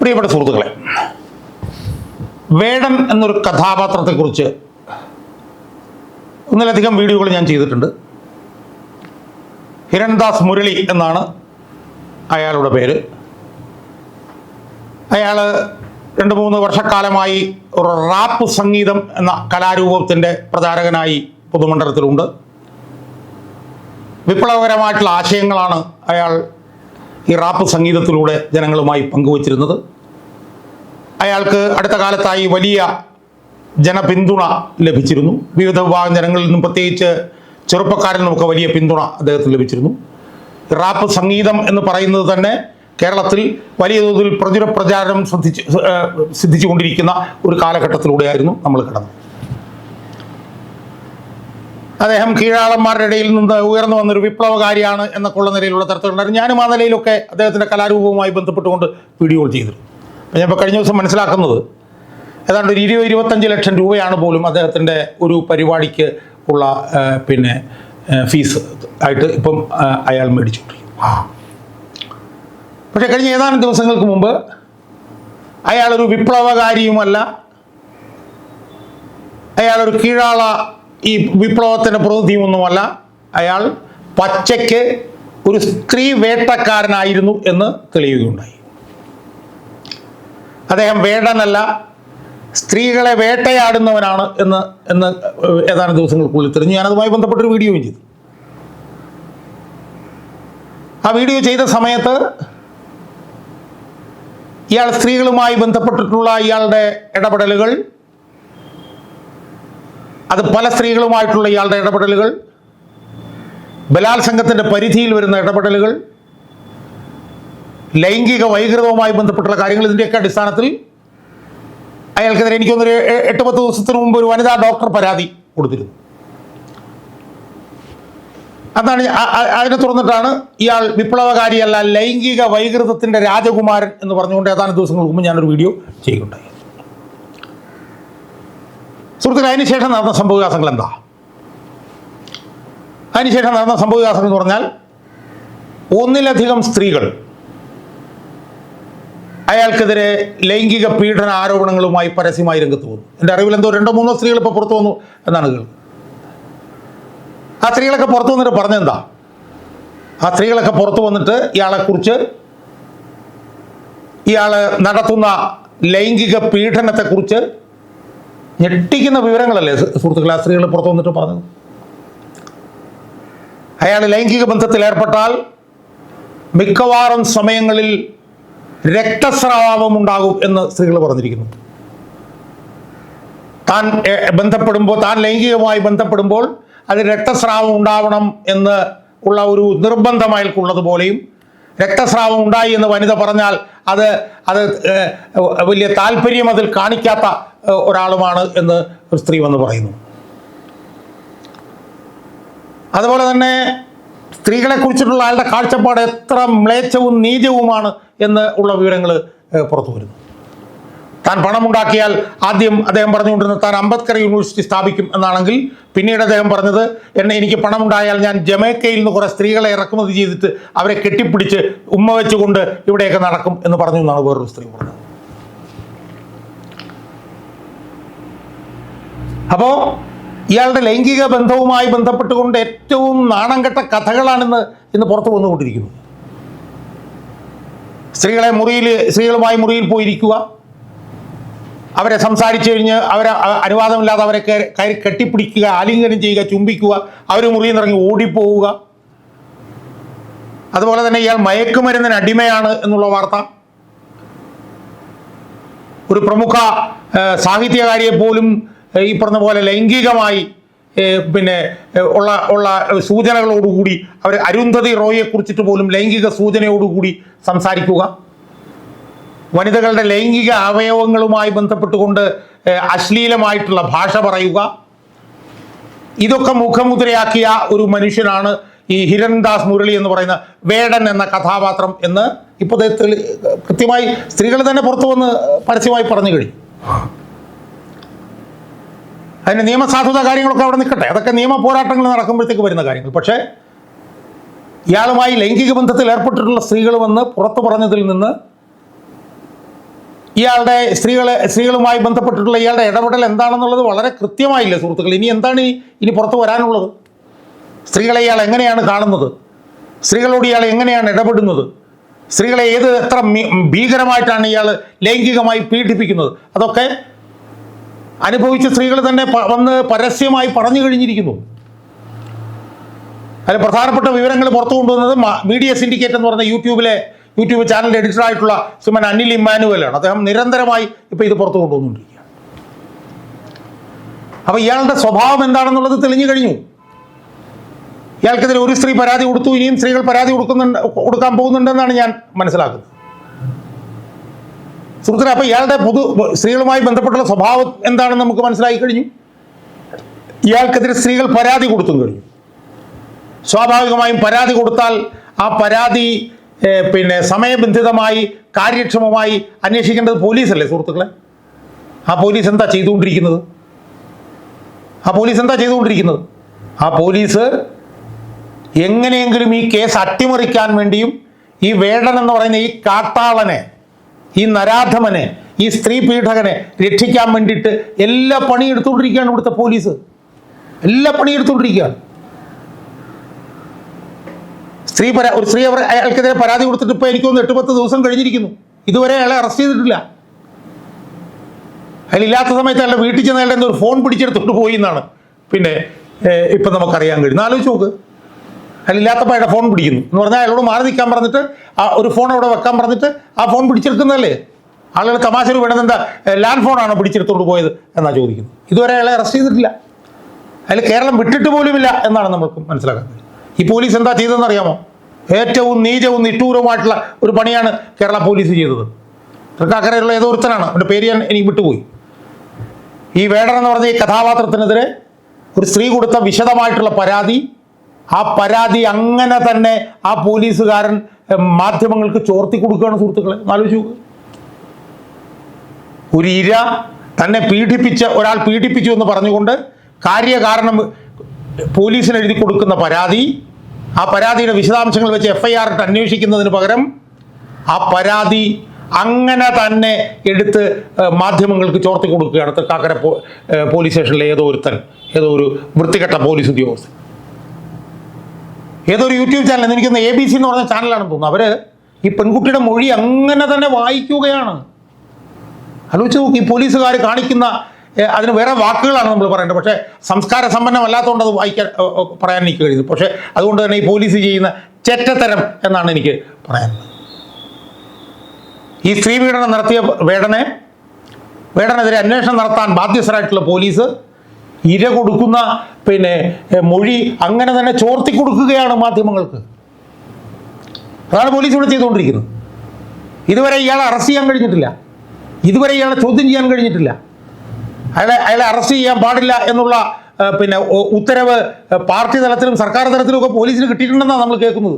പ്രിയപ്പെട്ട സുഹൃത്തുക്കളെ വേടൻ എന്നൊരു കഥാപാത്രത്തെക്കുറിച്ച് ഒന്നിലധികം വീഡിയോകൾ ഞാൻ ചെയ്തിട്ടുണ്ട്. ഹിരൺദാസ് മുരളി എന്നാണ് അയാളുടെ പേര്. അയാൾ രണ്ട് മൂന്ന് വർഷക്കാലമായി ഒരു റാപ്പ് സംഗീതം എന്ന കലാരൂപത്തിന്റെ പ്രചാരകനായി പൊതുമണ്ഡലത്തിലുണ്ട്. വിപ്ലവകരമായിട്ടുള്ള ആശയങ്ങളാണ് അയാൾ ഈ റാപ്പ് സംഗീതത്തിലൂടെ ജനങ്ങളുമായി പങ്കുവച്ചിരുന്നത്. അയാൾക്ക് അടുത്ത കാലത്തായി വലിയ ജനപിന്തുണ ലഭിച്ചിരുന്നു. വിവിധ വിഭാഗം ജനങ്ങളിൽ നിന്നും പ്രത്യേകിച്ച് ചെറുപ്പക്കാരിൽ നിന്നൊക്കെ വലിയ പിന്തുണ അദ്ദേഹത്തിന് ലഭിച്ചിരുന്നു. റാപ്പ് സംഗീതം എന്ന് പറയുന്നത് തന്നെ കേരളത്തിൽ വലിയ തോതിൽ പ്രചുര പ്രചാരം ശ്രദ്ധിച്ച് സിദ്ധിച്ചുകൊണ്ടിരിക്കുന്ന ഒരു കാലഘട്ടത്തിലൂടെയായിരുന്നു നമ്മൾ കടന്നത്. അദ്ദേഹം കീഴാളന്മാരുടെ ഇടയിൽ നിന്ന് ഉയർന്നു വന്നൊരു വിപ്ലവകാരിയാണ് എന്നൊക്കെയുള്ള നിലയിലുള്ള തരത്തിലുണ്ടായിരുന്നു. ഞാനും ആ നിലയിലൊക്കെ അദ്ദേഹത്തിന്റെ കലാരൂപവുമായി ബന്ധപ്പെട്ടുകൊണ്ട് വീഡിയോകൾ ചെയ്തിരുന്നു. ഞാൻ ഇപ്പോൾ കഴിഞ്ഞ ദിവസം മനസ്സിലാക്കുന്നത് ഏതാണ്ട് ഒരു ഇരുപത് ഇരുപത്തഞ്ച് ലക്ഷം രൂപയാണ് പോലും അദ്ദേഹത്തിന്റെ ഒരു പരിപാടിക്ക് ഉള്ള പിന്നെ ഫീസ് ആയിട്ട് ഇപ്പം അയാൾ മേടിച്ചുകൊണ്ടിരിക്കും പക്ഷേ കഴിഞ്ഞ ഏതാനും ദിവസങ്ങൾക്ക് മുമ്പ് അയാളൊരു വിപ്ലവകാരിയുമല്ല അയാളൊരു കീഴാള ഈ വിപ്ലവത്തിന്റെ പ്രതിനിധിയൊന്നുമല്ല. അയാൾ പച്ചയ്ക്ക് ഒരു സ്ത്രീ വേട്ടക്കാരനായിരുന്നു എന്ന് തെളിയുകയുണ്ടായി. അദ്ദേഹം വേടനല്ല സ്ത്രീകളെ വേട്ടയാടുന്നവനാണ് എന്ന് എന്ന് ഏതാനും ദിവസങ്ങൾക്കുള്ളിൽ തെളിഞ്ഞു. ഞാനതുമായി ബന്ധപ്പെട്ടൊരു വീഡിയോയും ചെയ്തു. ആ വീഡിയോ ചെയ്ത സമയത്ത് ഇയാൾ സ്ത്രീകളുമായി ബന്ധപ്പെട്ടിട്ടുള്ള ഇയാളുടെ ഇടപെടലുകൾ അത് പല സ്ത്രീകളുമായിട്ടുള്ള ഇയാളുടെ ഇടപെടലുകൾ ബലാത്സംഗത്തിന്റെ പരിധിയിൽ വരുന്ന ഇടപെടലുകൾ ലൈംഗിക വൈകൃതവുമായി ബന്ധപ്പെട്ടുള്ള കാര്യങ്ങൾ ഇതിന്റെയൊക്കെ അടിസ്ഥാനത്തിൽ അയാൾക്കെതിരെ എനിക്കൊന്നൊരു എട്ട് പത്ത് ദിവസത്തിന് മുമ്പ് ഒരു വനിതാ ഡോക്ടർ പരാതി കൊടുത്തിരുന്നു. അതാണ് അതിനെ തുറന്നിട്ടാണ് ഇയാൾ വിപ്ലവകാരിയല്ല ലൈംഗിക വൈകൃതത്തിന്റെ രാജകുമാരൻ എന്ന് പറഞ്ഞുകൊണ്ട് ഏതാനും ദിവസങ്ങൾക്ക് മുമ്പ് ഞാനൊരു വീഡിയോ ചെയ്യുകയുണ്ടായി. സുഹൃത്തുക്കളെ അതിനുശേഷം നടന്ന സംഭവവികാസങ്ങൾ എന്താ? അതിനുശേഷം നടന്ന സംഭവവികാസങ്ങൾ എന്ന് പറഞ്ഞാൽ ഒന്നിലധികം സ്ത്രീകൾ അയാൾക്കെതിരെ ലൈംഗിക പീഡന ആരോപണങ്ങളുമായി പരസ്യമായി രംഗത്ത് വന്നു. എന്റെ അറിവിൽ എന്തോ രണ്ടോ മൂന്നോ സ്ത്രീകൾ ഇപ്പോൾ പുറത്തു വന്നു എന്നാണ് കേൾക്കുന്നത്. ആ സ്ത്രീകളൊക്കെ പുറത്തു വന്നിട്ട് പറഞ്ഞെന്താ? ആ സ്ത്രീകളൊക്കെ പുറത്തു വന്നിട്ട് ഇയാളെക്കുറിച്ച് ഇയാൾ നടത്തുന്ന ലൈംഗിക പീഡനത്തെക്കുറിച്ച് ഞെട്ടിക്കുന്ന വിവരങ്ങളല്ലേ സുഹൃത്തുക്കളെ സ്ത്രീകൾ പുറത്തു വന്നിട്ട് പറഞ്ഞത്? അയാൾ ലൈംഗിക ബന്ധത്തിൽ ഏർപ്പെട്ടാൽ മിക്കവാറും സമയങ്ങളിൽ രക്തസ്രാവം ഉണ്ടാകും എന്ന് സ്ത്രീകൾ പറഞ്ഞിരിക്കുന്നു. താൻ ബന്ധപ്പെടുമ്പോൾ താൻ ലൈംഗികമായി ബന്ധപ്പെടുമ്പോൾ അത് രക്തസ്രാവം ഉണ്ടാവണം എന്ന് ഉള്ള ഒരു നിർബന്ധം അയാൾക്കുള്ളതുപോലെയും രക്തസ്രാവം ഉണ്ടായി എന്ന് വനിത പറഞ്ഞാൽ അത് അത് വലിയ താല്പര്യം അതിൽ കാണിക്കാത്ത ഒരാളുമാണ് എന്ന് സ്ത്രീ വന്ന് പറയുന്നു. അതുപോലെ തന്നെ സ്ത്രീകളെ കുറിച്ചിട്ടുള്ള അയാളുടെ കാഴ്ചപ്പാട് എത്ര മ്ലേച്ഛവും നീചവുമാണ് എന്ന് ഉള്ള വിവരങ്ങൾ പുറത്തു വരുന്നു. താൻ പണമുണ്ടാക്കിയാൽ ആദ്യം അദ്ദേഹം പറഞ്ഞുകൊണ്ടിരുന്ന താൻ അംബേദ്കർ യൂണിവേഴ്സിറ്റി സ്ഥാപിക്കും എന്നാണെങ്കിൽ പിന്നീട് അദ്ദേഹം പറഞ്ഞത് എന്നെ എനിക്ക് പണമുണ്ടായാൽ ഞാൻ ജമൈക്കയിൽ നിന്ന് കുറേ സ്ത്രീകളെ ഇറക്കുമതി ചെയ്തിട്ട് അവരെ കെട്ടിപ്പിടിച്ച് ഉമ്മ വെച്ചുകൊണ്ട് ഇവിടെയൊക്കെ നടക്കും എന്ന് പറഞ്ഞു എന്നാണ് വേറൊരു സ്ത്രീ പറഞ്ഞത്. അപ്പോൾ ഇയാളുടെ ലൈംഗിക ബന്ധവുമായി ബന്ധപ്പെട്ടുകൊണ്ട് ഏറ്റവും നാണം കെട്ട കഥകളാണിന്ന് ഇന്ന് പുറത്തു വന്നുകൊണ്ടിരിക്കുന്നത് സ്ത്രീകളെ മുറിയിൽ സ്ത്രീകളുമായി മുറിയിൽ പോയിരിക്കുക അവരെ സംസാരിച്ചു കഴിഞ്ഞ് അവരെ അനുവാദമില്ലാതെ അവരെ കയറി കെട്ടിപ്പിടിക്കുക ആലിംഗനം ചെയ്യുക ചുംബിക്കുക അവർ മുറിയിൽ നിറങ്ങി ഓടിപ്പോവുക. അതുപോലെ തന്നെ ഇയാൾ മയക്കുമരുന്നിന് അടിമയാണ് എന്നുള്ള വാർത്ത. ഒരു പ്രമുഖ സാഹിത്യകാരിയെ പോലും ഈ പറഞ്ഞ പോലെ ലൈംഗികമായി പിന്നെ ഉള്ള ഉള്ള സൂചനകളോടുകൂടി അവർ അരുന്ധതി റോയെ കുറിച്ചിട്ട് പോലും ലൈംഗിക സൂചനയോടുകൂടി സംസാരിക്കുക. വനിതകളുടെ ലൈംഗിക അവയവങ്ങളുമായി ബന്ധപ്പെട്ടുകൊണ്ട് അശ്ലീലമായിട്ടുള്ള ഭാഷ പറയുക. ഇതൊക്കെ മുഖമുദ്രയാക്കിയ ഒരു മനുഷ്യനാണ് ഈ ഹിരൺദാസ് മുരളി എന്ന് പറയുന്ന വേടൻ എന്ന കഥാപാത്രം എന്ന് തെളി- കൃത്യമായി സ്ത്രീകൾ തന്നെ പുറത്തു വന്ന് പരസ്യമായി പറഞ്ഞു കഴിഞ്ഞു. അതിന് നിയമസാധുത കാര്യങ്ങളൊക്കെ അവിടെ നിൽക്കട്ടെ. അതൊക്കെ നിയമ പോരാട്ടങ്ങൾ നടക്കുമ്പോഴത്തേക്ക് വരുന്ന കാര്യങ്ങൾ. പക്ഷേ ഇയാളുമായി ലൈംഗിക ബന്ധത്തിൽ ഏർപ്പെട്ടിട്ടുള്ള സ്ത്രീകൾ വന്ന് പുറത്തു പറഞ്ഞതിൽ നിന്ന് ഇയാളുടെ സ്ത്രീകളെ സ്ത്രീകളുമായി ബന്ധപ്പെട്ടിട്ടുള്ള ഇയാളുടെ ഇടപെടൽ എന്താണെന്നുള്ളത് വളരെ കൃത്യമായില്ല സുഹൃത്തുക്കൾ ഇനി എന്താണ് ഇനി പുറത്തു വരാനുള്ളത്? സ്ത്രീകളെ ഇയാൾ എങ്ങനെയാണ് കാണുന്നത്? സ്ത്രീകളോട് ഇയാൾ എങ്ങനെയാണ് ഇടപെടുന്നത്? സ്ത്രീകളെ ഏത് എത്ര ഭീകരമായിട്ടാണ് ഇയാൾ ലൈംഗികമായി പീഡിപ്പിക്കുന്നത്? അതൊക്കെ അനുഭവിച്ച സ്ത്രീകൾ തന്നെ വന്ന് പരസ്യമായി പറഞ്ഞു കഴിഞ്ഞിരിക്കുന്നു. അതിൽ പ്രധാനപ്പെട്ട വിവരങ്ങൾ പുറത്തു കൊണ്ടുവന്നത് മീഡിയ സിൻഡിക്കേറ്റ് എന്ന് പറഞ്ഞ യൂട്യൂബിലെ യൂട്യൂബ് ചാനൽ എഡിറ്റർ ആയിട്ടുള്ള സുമൻ അനിൽ ഇമ്മാനുവൽ ആണ് അദ്ദേഹം നിരന്തരമായി ഇപ്പോൾ ഇത് പുറത്തു കൊണ്ടുവന്നുകൊണ്ടിരിക്കുക അപ്പോൾ ഇയാളുടെ സ്വഭാവം എന്താണെന്നുള്ളത് തെളിഞ്ഞു കഴിഞ്ഞു. ഇയാൾക്കെതിരെ ഒരു സ്ത്രീ പരാതി കൊടുത്തു ഇനിയും സ്ത്രീകൾ പരാതി കൊടുക്കുന്നുണ്ട് കൊടുക്കാൻ പോകുന്നുണ്ടെന്നാണ് ഞാൻ മനസ്സിലാക്കുന്നത്. സുഹൃത്തുക്കളെ അപ്പോൾ ഇയാളുടെ പൊതു സ്ത്രീകളുമായി ബന്ധപ്പെട്ടുള്ള സ്വഭാവം എന്താണെന്ന് നമുക്ക് മനസ്സിലായി കഴിഞ്ഞു. ഇയാൾക്കെതിരെ സ്ത്രീകൾ പരാതി കൊടുത്തും കഴിഞ്ഞു. സ്വാഭാവികമായും പരാതി കൊടുത്താൽ ആ പരാതി പിന്നെ സമയബന്ധിതമായി കാര്യക്ഷമമായി അന്വേഷിക്കേണ്ടത് പോലീസല്ലേ സുഹൃത്തുക്കളെ? ആ പോലീസ് എന്താ ചെയ്തുകൊണ്ടിരിക്കുന്നത്? ആ പോലീസ് എന്താ ചെയ്തുകൊണ്ടിരിക്കുന്നത്? ആ പോലീസ് എങ്ങനെയെങ്കിലും ഈ കേസ് അട്ടിമറിക്കാൻ വേണ്ടിയും ഈ വേടൻ എന്ന് പറയുന്ന ഈ കാട്ടാളനെ ഈ നരാധമനെ ഈ സ്ത്രീ പീഡകനെ രക്ഷിക്കാൻ വേണ്ടിയിട്ട് എല്ലാ പണിയെടുത്തുകൊണ്ടിരിക്കുകയാണ് ഇവിടുത്തെ പോലീസ്. എല്ലാ പണിയെടുത്തുകൊണ്ടിരിക്കുകയാണ് സ്ത്രീ പരാ ഒരു സ്ത്രീ അവർ അയാൾക്കെതിരെ പരാതി കൊടുത്തിട്ട് ഇപ്പോൾ എനിക്കൊന്ന് എട്ട് പത്ത് ദിവസം കഴിഞ്ഞിരിക്കുന്നു. ഇതുവരെ അയാളെ അറസ്റ്റ് ചെയ്തിട്ടില്ല. അതിലില്ലാത്ത സമയത്ത് അയാളുടെ വീട്ടിൽ ചെന്ന് അയാളുടെ ഒരു ഫോൺ പിടിച്ചെടുത്തോണ്ട് പോയി എന്നാണ്. പിന്നെ ഇപ്പം നമുക്കറിയാൻ കഴിയും. ആലോചിച്ച് നോക്ക്. അതിലില്ലാത്തപ്പോൾ അയാളുടെ ഫോൺ പിടിക്കുന്നു. എന്ന് പറഞ്ഞാൽ അയാളോട് മാറി നിൽക്കാൻ പറഞ്ഞിട്ട് ആ ഒരു ഫോൺ അവിടെ വെക്കാൻ പറഞ്ഞിട്ട് ആ ഫോൺ പിടിച്ചെടുക്കുന്നതല്ലേ? ആളുകൾ തമാശ വേണ്ടത് എന്താ? ലാൻഡ് ഫോണാണോ പിടിച്ചെടുത്തോണ്ട് പോയത് എന്നാണ് ചോദിക്കുന്നത്. ഇതുവരെ അയാളെ അറസ്റ്റ് ചെയ്തിട്ടില്ല. അതിൽ കേരളം വിട്ടിട്ട് പോലുമില്ല എന്നാണ് നമുക്ക് മനസ്സിലാക്കുന്നത് ഈ പോലീസ് എന്താ ചെയ്തതെന്ന് അറിയാമോ? ഏറ്റവും നീചവും നിഷ്ഠൂരവുമായിട്ടുള്ള ഒരു പണിയാണ് കേരള പോലീസ് ചെയ്തത്. തൃക്കാക്കരയിലുള്ള ഏതോ ഒരുത്തനാണ്. അവന്റെ പേര് ഞാൻ എനിക്ക് വിട്ടുപോയി. ഈ വേടൻ എന്ന് പറഞ്ഞ ഈ കഥാപാത്രത്തിനെതിരെ ഒരു സ്ത്രീ കൊടുത്ത വിശദമായിട്ടുള്ള പരാതി. ആ പരാതി അങ്ങനെ തന്നെ ആ പോലീസുകാരൻ മാധ്യമങ്ങൾക്ക് ചോർത്തി കൊടുക്കുകയാണ് സുഹൃത്തുക്കളെ. ആലോചിച്ച് ഒരു ഇര തന്നെ പീഡിപ്പിച്ച ഒരാൾ പീഡിപ്പിച്ചു എന്ന് പറഞ്ഞുകൊണ്ട് കാര്യകാരണം പോലീസിന് എഴുതി കൊടുക്കുന്ന പരാതി. ആ പരാതിയുടെ വിശദാംശങ്ങൾ വെച്ച് എഫ് ഐ ആർ ഇട്ട് അന്വേഷിക്കുന്നതിന് പകരം ആ പരാതി അങ്ങനെ തന്നെ എടുത്ത് മാധ്യമങ്ങൾക്ക് ചോർത്തി കൊടുക്കുകയാണ്. തൃക്കാക്കര പോലീസ് സ്റ്റേഷനിലെ ഏതോ ഒരുത്തൻ ഏതോ ഒരു വൃത്തികെട്ട പോലീസ് ഉദ്യോഗസ്ഥൻ. ഏതോ ഒരു യൂട്യൂബ് ചാനൽ എനിക്കൊന്ന് എ ബി സി എന്ന് പറഞ്ഞ ചാനലാണെന്ന് തോന്നുന്നു അവർ ഈ പെൺകുട്ടിയുടെ മൊഴി അങ്ങനെ തന്നെ വായിക്കുകയാണ്. ആലോചിച്ച് നോക്കി പോലീസുകാർ കാണിക്കുന്ന അതിന് വേറെ വാക്കുകളാണ് നമ്മൾ പറയേണ്ടത് പക്ഷേ സംസ്കാര സമ്പന്നമല്ലാത്തതുകൊണ്ട് അത് വായിക്കാൻ പറയാൻ എനിക്ക് കഴിയുന്നു. പക്ഷേ അതുകൊണ്ട് തന്നെ ഈ പോലീസ് ചെയ്യുന്ന ചെറ്റത്തരം എന്നാണ് എനിക്ക് പറയാനുള്ളത് ഈ സ്ത്രീ പീഡനം നടത്തിയ വേടനെ വേടനെതിരെ അന്വേഷണം നടത്താൻ ബാധ്യസ്ഥരായിട്ടുള്ള പോലീസ് ഇര കൊടുക്കുന്ന പിന്നെ മൊഴി അങ്ങനെ തന്നെ ചോർത്തി കൊടുക്കുകയാണ് മാധ്യമങ്ങൾക്ക്. അതാണ് പോലീസ് ഇവിടെ ചെയ്തുകൊണ്ടിരിക്കുന്നത്. ഇതുവരെ ഇയാളെ അറസ്റ്റ് ചെയ്യാൻ കഴിഞ്ഞിട്ടില്ല. ഇതുവരെ ഇയാളെ ചോദ്യം ചെയ്യാൻ കഴിഞ്ഞിട്ടില്ല. അയാളെ അയാളെ അറസ്റ്റ് ചെയ്യാൻ പാടില്ല എന്നുള്ള പിന്നെ ഉത്തരവ് പാർട്ടി തലത്തിലും സർക്കാർ തലത്തിലും ഒക്കെ പോലീസിന് കിട്ടിയിട്ടുണ്ടെന്നാണ് നമ്മൾ കേൾക്കുന്നത്.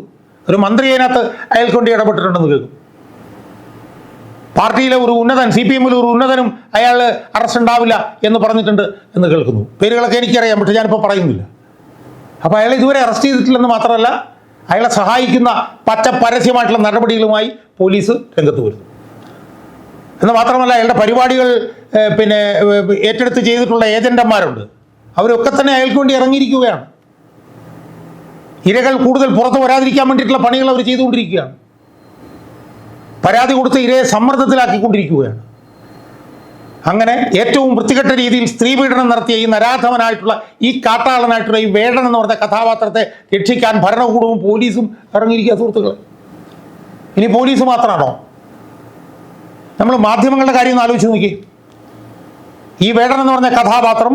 ഒരു മന്ത്രി അതിനകത്ത് അയാൾക്ക് വേണ്ടി ഇടപെട്ടിട്ടുണ്ടെന്ന് കേൾക്കും. പാർട്ടിയിലെ ഒരു ഉന്നതൻ സി പി എമ്മിലെ ഒരു ഉന്നതനും അയാൾ അറസ്റ്റ് ഉണ്ടാവില്ല എന്ന് പറഞ്ഞിട്ടുണ്ട് എന്ന് കേൾക്കുന്നു. പേരുകളൊക്കെ എനിക്കറിയാം പക്ഷെ ഞാനിപ്പോൾ പറയുന്നില്ല. അപ്പോൾ അയാൾ ഇതുവരെ അറസ്റ്റ് ചെയ്തിട്ടില്ലെന്ന് മാത്രമല്ല അയാളെ സഹായിക്കുന്ന പച്ച പരസ്യമായിട്ടുള്ള നടപടികളുമായി പോലീസ് രംഗത്ത് വരുന്നു. എന്ന് മാത്രമല്ല അയാളുടെ പരിപാടികൾ പിന്നെ ഏറ്റെടുത്ത് ചെയ്തിട്ടുള്ള ഏജന്റന്മാരുണ്ട്. അവരൊക്കെ തന്നെ അയാൾക്ക് വേണ്ടി ഇറങ്ങിയിരിക്കുകയാണ്. ഇരകൾ കൂടുതൽ പുറത്തു വരാതിരിക്കാൻ വേണ്ടിയിട്ടുള്ള പണികൾ അവർ ചെയ്തുകൊണ്ടിരിക്കുകയാണ്. പരാതി കൊടുത്ത് ഇരയെ സമ്മർദ്ദത്തിലാക്കിക്കൊണ്ടിരിക്കുകയാണ്. അങ്ങനെ ഏറ്റവും വൃത്തികെട്ട രീതിയിൽ സ്ത്രീ പീഡനം നടത്തിയ ഈ നരാധവനായിട്ടുള്ള ഈ കാട്ടാളനായിട്ടുള്ള ഈ വേടൻ എന്ന് പറഞ്ഞ കഥാപാത്രത്തെ രക്ഷിക്കാൻ ഭരണകൂടവും പോലീസും ഇറങ്ങിയിരിക്കുക സുഹൃത്തുക്കളെ. ഇനി പോലീസ് മാത്രമാണോ? നമ്മൾ മാധ്യമങ്ങളുടെ കാര്യം ഒന്ന് ആലോചിച്ച് നോക്കി. ഈ വേടൻ എന്ന് പറഞ്ഞ കഥാപാത്രം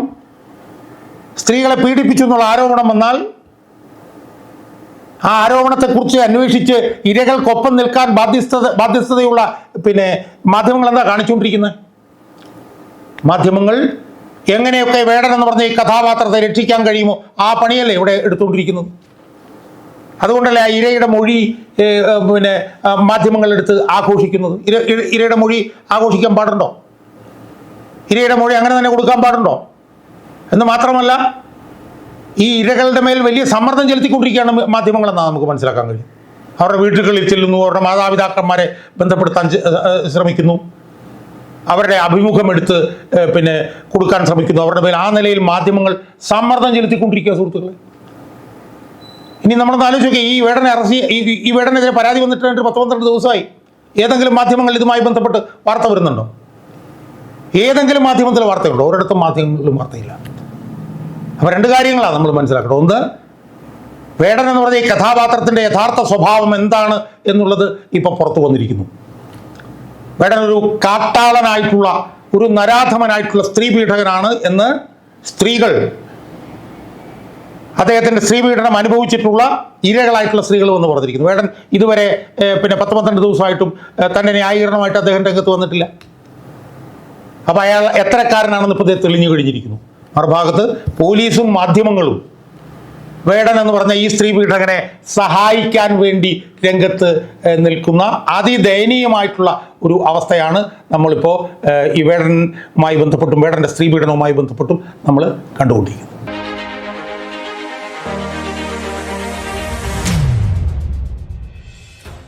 സ്ത്രീകളെ പീഡിപ്പിച്ചു എന്നുള്ള ആരോപണം വന്നാൽ ആ ആരോപണത്തെക്കുറിച്ച് അന്വേഷിച്ച് ഇരകൾക്കൊപ്പം നിൽക്കാൻ ബാധ്യസ്ഥത ബാധ്യസ്ഥതയുള്ള പിന്നെ മാധ്യമങ്ങൾ എന്താ കാണിച്ചുകൊണ്ടിരിക്കുന്നത് മാധ്യമങ്ങൾ എങ്ങനെയൊക്കെ വേടൻ എന്ന് പറഞ്ഞ ഈ കഥാപാത്രത്തെ രക്ഷിക്കാൻ കഴിയുമോ? ആ പണിയല്ലേ ഇവിടെ എടുത്തുകൊണ്ടിരിക്കുന്നത്. അതുകൊണ്ടല്ലേ ആ ഇരയുടെ മൊഴി പിന്നെ മാധ്യമങ്ങളെടുത്ത് ആഘോഷിക്കുന്നത്? ഇര ഇര- ഇരയുടെ മൊഴി ആഘോഷിക്കാൻ പാടുണ്ടോ? ഇരയുടെ മൊഴി അങ്ങനെ തന്നെ കൊടുക്കാൻ പാടുണ്ടോ? എന്ന് മാത്രമല്ല ഈ ഇരകളുടെ മേൽ വലിയ സമ്മർദ്ദം ചെലുത്തിക്കൊണ്ടിരിക്കുകയാണ് മാധ്യമങ്ങളെന്നാണ് നമുക്ക് മനസ്സിലാക്കാൻ കഴിയും. അവരുടെ വീട്ടുകളിൽ ചെല്ലുന്നു അവരുടെ മാതാപിതാക്കന്മാരെ ബന്ധപ്പെടുത്താൻ ശ്രമിക്കുന്നു. അവരുടെ അഭിമുഖം എടുത്ത് പിന്നെ കൊടുക്കാൻ ശ്രമിക്കുന്നു. അവരുടെ മേൽ ആ നിലയിൽ മാധ്യമങ്ങൾ സമ്മർദ്ദം ചെലുത്തിക്കൊണ്ടിരിക്കുക സുഹൃത്തുക്കളെ. ഇനി നമ്മളൊന്ന് ആലോചിച്ച് നോക്കിയേ ഈ വേടനെ അറസ്റ്റ് ഈ വേടനെതിരെ പരാതി വന്നിട്ട് പത്ത് പന്ത്രണ്ട് ദിവസമായി. ഏതെങ്കിലും മാധ്യമങ്ങളിൽ ഇതുമായി ബന്ധപ്പെട്ട് വാർത്ത വരുന്നുണ്ടോ? ഏതെങ്കിലും മാധ്യമത്തിൽ വാർത്തയുണ്ടോ? ഒരിടത്തും മാധ്യമങ്ങളിലും വാർത്തയില്ല. അപ്പോൾ രണ്ട് കാര്യങ്ങളാണ് നമ്മൾ മനസ്സിലാക്കണം ഒന്ന് വേടൻ എന്ന് പറഞ്ഞ ഈ കഥാപാത്രത്തിന്റെ യഥാർത്ഥ സ്വഭാവം എന്താണ് എന്നുള്ളത് ഇപ്പോൾ പുറത്തു വന്നിരിക്കുന്നു. വേടൻ ഒരു കാട്ടാളനായിട്ടുള്ള ഒരു നരാധമനായിട്ടുള്ള സ്ത്രീ പീഡകനാണ് എന്ന് സ്ത്രീകൾ അദ്ദേഹത്തിന്റെ സ്ത്രീപീഡനം അനുഭവിച്ചിട്ടുള്ള ഇരകളായിട്ടുള്ള സ്ത്രീകൾ വന്ന് പറഞ്ഞിരിക്കുന്നു വേടൻ ഇതുവരെ പിന്നെ പത്ത് പന്ത്രണ്ട് ദിവസമായിട്ടും തന്നെ ന്യായീകരണമായിട്ട് അദ്ദേഹം രംഗത്ത് വന്നിട്ടില്ല. അപ്പോൾ അയാൾ എത്രക്കാരനാണെന്ന് ഇപ്പോൾ തെളിഞ്ഞു കഴിഞ്ഞിരിക്കുന്നു. മറുഭാഗത്ത് പോലീസും മാധ്യമങ്ങളും വേടൻ എന്ന് പറഞ്ഞ ഈ സ്ത്രീ പീഡകനെ സഹായിക്കാൻ വേണ്ടി രംഗത്ത് നിൽക്കുന്ന അതിദയനീയമായിട്ടുള്ള ഒരു അവസ്ഥയാണ് നമ്മളിപ്പോൾ ഈ വേടനുമായി ബന്ധപ്പെട്ടും വേടന്റെ സ്ത്രീ പീഡനവുമായി ബന്ധപ്പെട്ടും നമ്മൾ കണ്ടുകൊണ്ടിരിക്കുന്നത്.